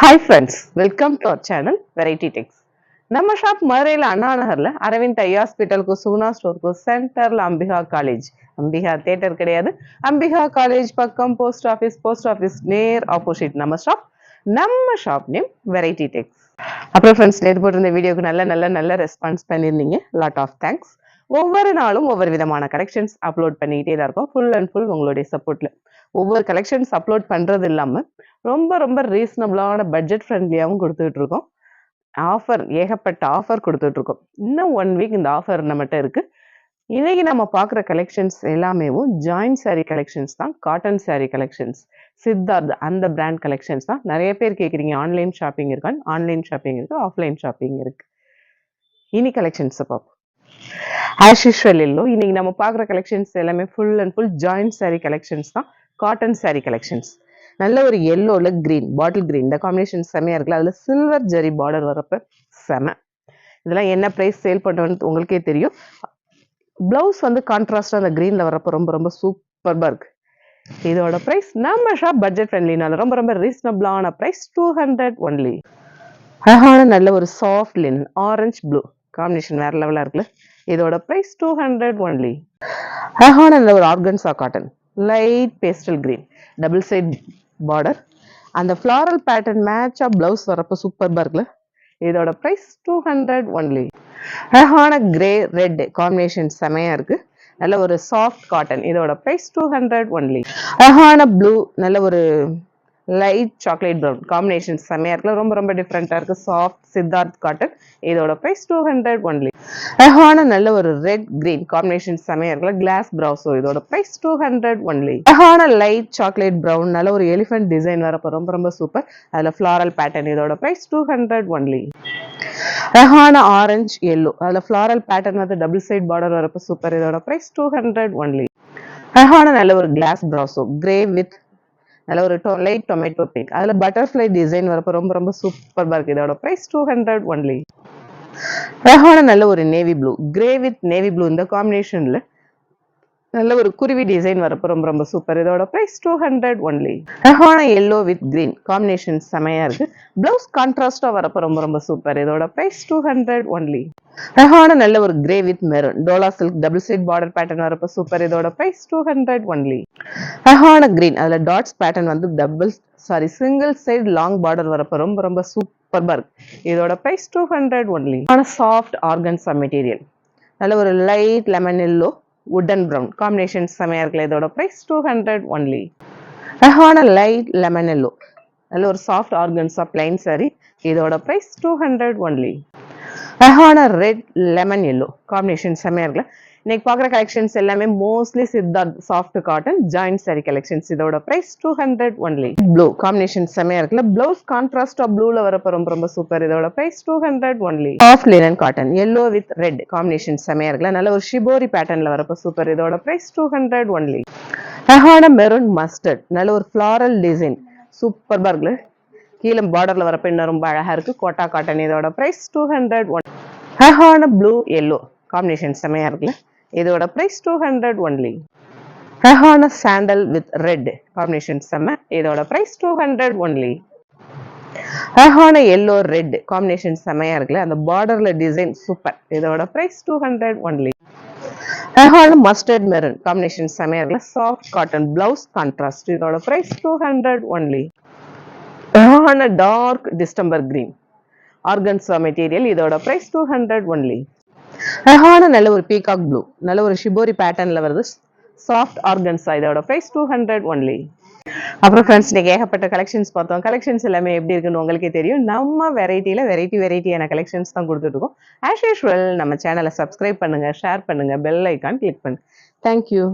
Hi friends welcome to our channel variety Tex நம்ம shop மதுரையில் அண்ணா நகரில் அரவிந்த் ஐ ஹாஸ்பிட்டலுக்கு சூனா ஸ்டோருக்கு சென்டர்ல அம்பிகா காலேஜ் அம்பிகா தேட்டர் கிடையாது. அம்பிகா காலேஜ் பக்கம் போஸ்ட் ஆஃபீஸ் போஸ்ட் ஆஃபீஸ் நேர் ஆப்போசிட் நம்ம ஷாப் நம்ம ஷாப் நேம் வெரைட்டி டெக்ஸ் அப்புறம் ஃப்ரெண்ட்ஸ் நேற்று போட்டிருந்த வீடியோக்கு நல்ல நல்ல நல்ல ரெஸ்பான்ஸ் பண்ணியிருந்தீங்க. லாட் ஆஃப் தேங்க்ஸ் ஒவ்வொரு நாளும் ஒவ்வொரு விதமான கலெக்ஷன்ஸ் அப்லோட் பண்ணிக்கிட்டே தான் இருக்கும் ஃபுல் அண்ட் ஃபுல் உங்களுடைய சப்போர்ட்ல ஒவ்வொரு கலெக்ஷன்ஸ் அப்லோட் பண்றது இல்லாம ரொம்ப ரொம்ப ரீசனபிளான பட்ஜெட் ஃப்ரெண்ட்லியாகவும் கொடுத்துட்டு இருக்கோம். ஆஃபர் ஏகப்பட்ட ஆஃபர் கொடுத்துட்டு இருக்கோம். இன்னும் ஒன் வீக் இந்த ஆஃபர் நம்மகிட்ட இருக்கு. இன்னைக்கு நம்ம பார்க்குற கலெக்ஷன்ஸ் எல்லாமேவும் ஜாயின்ட் சாரீ கலெக்ஷன்ஸ் தான் காட்டன் சாரீ கலெக்ஷன்ஸ் சித்தார்த் அந்த பிராண்ட் கலெக்ஷன்ஸ் தான். நிறைய பேர் கேட்குறீங்க ஆன்லைன் ஷாப்பிங் இருக்கான்னு ஆன்லைன் ஷாப்பிங் இருக்கு ஆஃப்லைன் ஷாப்பிங் இருக்கு. இனி கலெக்ஷன்ஸை பார்ப்போம். ஆஸ் யூஷுவல் இல்லோ இன்னைக்கு நம்ம பார்க்குற கலெக்ஷன்ஸ் எல்லாமே full and full joint sari collections தான். காட்டன் சாரீ கலெக்ஷன்ஸ் நல்ல ஒரு எல்லோல கிரீன் பாட்டில் கிரீன் இந்த காம்பினேஷன் செமையாக இருக்குல்ல? அதில் சில்வர் ஜரி பார்டர் வரப்ப செம. இதெல்லாம் என்ன ப்ரைஸ் சேல் பண்ணுவேன்னு உங்களுக்கே தெரியும். ப்ளவுஸ் வந்து கான்ட்ராஸ்டாக அந்த க்ரீனில் வரப்போ ரொம்ப ரொம்ப சூப்பர்பாக இருக்குது இதோட ப்ரைஸ் நம்ம ஷாப் பட்ஜெட் ஃப்ரெண்ட்லினால ரொம்ப ரொம்ப ரீசனபிளான ப்ரைஸ் டூ ஹண்ட்ரட் ஒன்லி அழகான நல்ல ஒரு சாஃப்ட் லின் ஆரஞ்சு ப்ளூ காம்பினேஷன் வேற லெவலாக இருக்குல்ல? இதோட ப்ரைஸ் டூ ஹண்ட்ரட் ஒன்லி அழகான நல்ல ஒரு organza cotton light pastel green double side border அந்த ஃப்ளாரல் பேட்டர்ன் மேட்சாக ப்ளவுஸ் வரப்போ சூப்பர்பாக இருக்குல்ல? இதோட ப்ரைஸ் டூ ஹண்ட்ரட் ஒன்லி அழகான கிரே ரெட் காம்பினேஷன் செமையா இருக்கு. நல்ல ஒரு சாஃப்ட் காட்டன் இதோட ப்ரைஸ் டூ ஹண்ட்ரட் ஒன்லி அழகான ப்ளூ நல்ல ஒரு லைட் சாக்லேட் ப்ரௌன் காம்பினேஷன் செமையாக இருக்குல்ல? ரொம்ப ரொம்ப டிஃப்ரெண்ட்டாக இருக்கு. சாஃப்ட் சித்தார்த் காட்டன் இதோட ப்ரைஸ் டூ ஹண்ட்ரட் ஒன்லி அழகான நல்ல ஒரு ரெட் கிரீன் காம்பினேஷன் செமையா இருக்குல்ல கிளாஸ் ப்ரௌசோ இதோட ப்ரைஸ் டூ ஹண்ட்ரட் ஒன்லி அழகான லைட் சாக்லேட் ப்ரௌன் நல்ல ஒரு எலிஃபென்ட் டிசைன் வரப்போ ரொம்ப ரொம்ப சூப்பர் அதில் ஃப்ளாரல் பேட்டர்ன் இதோட ப்ரைஸ் டூ ஹண்ட்ரட் ஒன்லி அழகான ஆரஞ்சு எல்லோ அதில் ஃப்ளாரல் பேட்டர்ன் வந்து டபுள் சைட் பார்டர் வரப்போ சூப்பர் இதோட ப்ரைஸ் டூ ஹண்ட்ரட் ஒன்லி அழகான நல்ல ஒரு கிளாஸ் ப்ராசோ கிரே வித் நல்ல ஒரு டோ லைட் டொமேட்டோ பிங்க் அதில் பட்டர்ஃப்ளை டிசைன் வரப்போ ரொம்ப ரொம்ப சூப்பர் இருக்கு. இதோட ப்ரைஸ் டூ ஹண்ட்ரட் ஒன்லி அழகான நல்ல ஒரு navy blue grey with navy blue இந்த காம்பினேஷன்ல நல்ல ஒரு குருவி டிசைன் வரப்போ ரொம்ப ரொம்ப சூப்பர் இதோட ப்ரைஸ் டூ ஹண்ட்ரட் ஒன்லி அழகான எல்லோ வித் கிரீன் காம்பினேஷன் செமையா இருக்கு. பிளவுஸ் கான்ட்ராஸ்டா வரப்போ ரொம்ப ரொம்ப சூப்பர் இதோட ப்ரைஸ் டூ ஹண்ட்ரட் ஒன்லி அழகான நல்ல ஒரு grey with maroon Dola silk double side border pattern வரப்போ சூப்பர் இதோட ப்ரைஸ் டூ ஹண்ட்ரட் ஒன்லி அழகான கிரீன் அதுல டாட்ஸ் பேட்டர்ன் வந்து double sari single side long border வரப்போ ரொம்ப ரொம்ப சூப்பர்பா இருக்கு. இதோட ப்ரைஸ் டூ ஹண்ட்ரட் ஒன்லி ஆன சாஃப்ட் ஆர்கன்ஸா மெட்டீரியல் நல்ல ஒரு light lemon yellow wooden brown combination செமையா இருக்குல்ல இதோட ப்ரைஸ் டூ ஹண்ட்ரட் ஒன்லி ரஹான லைட் லெமன் எல்லோ நல்ல ஒரு சாஃப்ட் ஆர்கன்ஸா பிளைன் சாரி இதோட ப்ரைஸ் டூ ஹண்ட்ரட் ஒன்லி ரஹான ரெட் லெமன் எல்லோ காம்பினேஷன் செமையா இருக்குல்ல. இன்னைக்கு பார்க்குற கலெக்ஷன்ஸ் எல்லாமே mostly Siddharth soft cotton joint sari collections இதோட price two hundred only blue combination செமையா இருக்குல்ல. ப்ளவுஸ் கான்ட்ராஸ்டா ப்ளூல வரப்ப ரொம்ப ரொம்ப சூப்பர் இதோட price two hundred only of linen cotton yellow with red combination செமையா இருக்குல்ல. நல்ல ஒரு ஷிபோரி பேட்டர்ன்ல வரப்ப சூப்பர் இதோட ப்ரைஸ் டூ ஹண்ட்ரட் ஒன்லி அழகான மெரூன் மஸ்டர்ட் நல்ல ஒரு ஃப்ளாரல் டிசைன் சூப்பர்பா இருக்குல்ல. கீழே பார்டர்ல வரப்ப இன்னும் ரொம்ப அழகா இருக்கு. கோட்டா காட்டன் இதோட பிரைஸ் டூ ஹண்ட்ரட் ஒன் அழகான ப்ளூ எல்லோ காம்பினேஷன் செமையா இருக்குல்ல. இதோட ப்ரைஸ் டூ ஹண்ட்ரட் ஒன்லி அழகான சாண்டல் வித் ரெட் காம்பினேஷன் செம்ம. இதோட ப்ரைஸ் டூ ஹண்ட்ரட் ஒன்லி அழகான எல்லோ ரெட் காம்பினேஷன் செமையா இருக்குல்ல? அந்த பார்டர்ல டிசைன் சூப்பர் இதோட பிரைஸ் டூ ஹண்ட்ரட் ஒன்லி அழகான மஸ்டர்ட் மெரூன் காம்பினேஷன் செமையா இருக்குல்ல? சாஃப்ட் காட்டன் பிளவுஸ் கான்ட்ராஸ்ட் இதோட ப்ரைஸ் டூ ஹண்ட்ரட் ஒன்லி அழகான dark distemper green organza material இதோட பிரைஸ் டூ ஹண்ட்ரட் ஒன்லி அழகான நல்ல ஒரு பீகாக் ப்ளூ நல்ல ஒரு ஷிபோரி பேட்டர்ன்ல வருது. சாஃப்ட் ஆர்கன்ஸா இதோட பிரைஸ் டூ ஹண்ட்ரட் ஒன்லி அப்புறம் ஃப்ரெண்ட்ஸ் நீங்கள் ஏகப்பட்ட கலெக்ஷன்ஸ் பார்த்தோம். கலெக்ஷன்ஸ் எல்லாமே எப்படி இருக்குன்னு உங்களுக்கே தெரியும். நம்ம வெரைட்டியில் வெரைட்டி வெரைட்டியான கலெக்ஷன்ஸ் தான் கொடுத்துட்டு இருக்கோம். ஆஸ் யூஷுவல் நம்ம சேனலை சப்ஸ்கிரைப் பண்ணுங்க ஷேர் பண்ணுங்க பெல் ஐக்கான் கிளிக் பண்ணுங்கள் தேங்க்யூ